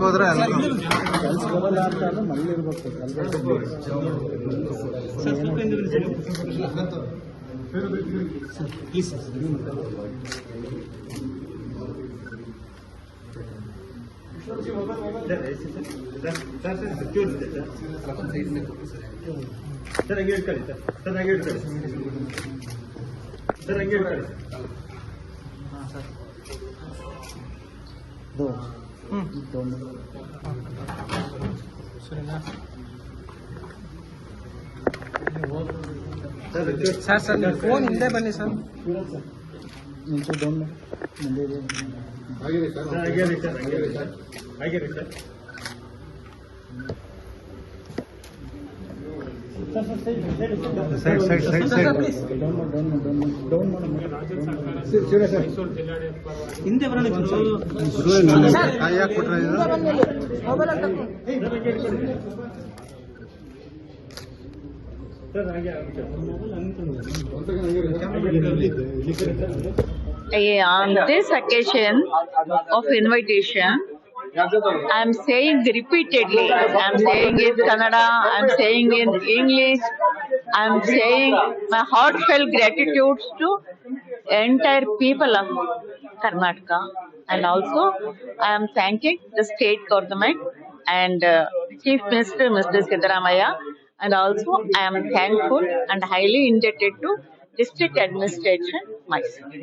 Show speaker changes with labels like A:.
A: ಕೆಲ್ಸಕ್ಕೆ ಹೋದ್ರೆ ಅನುಕೂಲ
B: ಕೆಲ್ಸ ಬರಲ್ಲ ಅಂತ ಅಂದ್ರೆ ಮನೇಲಿ ಇರ್ಬೇಕು
C: ಸರ್ ಹಂಗೆ ಇಟ್ಕೊಳ್ಳಿ ಸರ್ ಸರ್ ಹಂಗೆ ಇಟ್ಕೊಳ್ಳಿ ಸರ್ ಹಂಗೆ ಇಟ್ಕೊಳ್ಳಿ
B: ದೋ
A: ಹ್ಮ್
B: ದೋನ್
C: ಸರ್ ಚೂರು-
A: ಸರ್ ಸರ್ ನೀವು ಫೋನ್ ಹಿಂದೆ ಬನ್ನಿ ಸರ್
B: ಮುಂದೆ ಇದೆ.
A: Side side side side
B: down ಮಾಡು ಡೌನ್ ಮಾಡು ಡೌನ್ ಮಾಡು ಡೌನ್ ಮಾಡು ಸಿ- ಶಿವ ಸರ್
A: ಹಿಂದೆ ಬರೋಣ ಕಾಯಿ ಹಾಕ್ಬಿಟ್ರೆ ಇದು
C: ಸರ್ ಹಾಗೆ ಆಗ್ಬಿಟ್ಟು.
D: Eh, on this occasion of invitation, I am saying repeatedly, I am saying in Kannada, I am saying in English, I am saying my heartfelt gratitude to entire people of Karnataka. And also, I am thanking the state government and uh, Chief Minister Mr. Siddaramaya. And also, I am thankful and highly indebted to district administration myself.